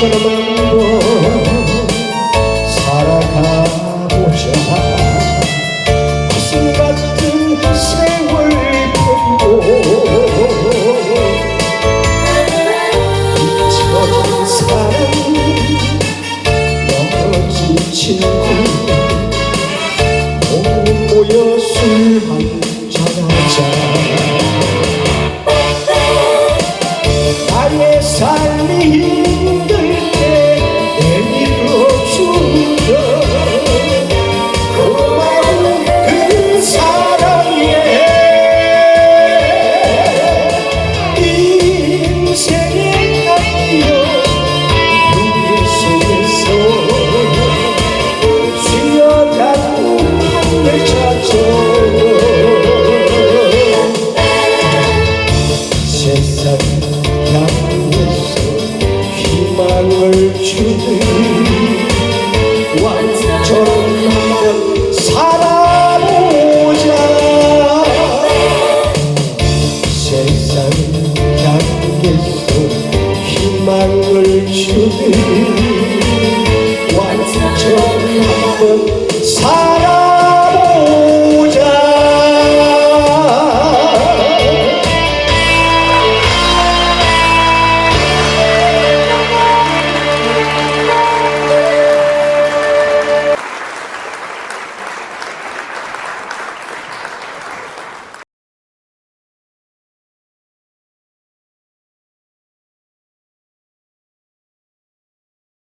한번 살아가보자 가슴 같은 세월 풀고 잊혀진 사랑 멀어진 친구 모두 모여 술 한잔 하자 희망을 주는 왕처럼 한명 살아보자 세상 향기서 희망을 주는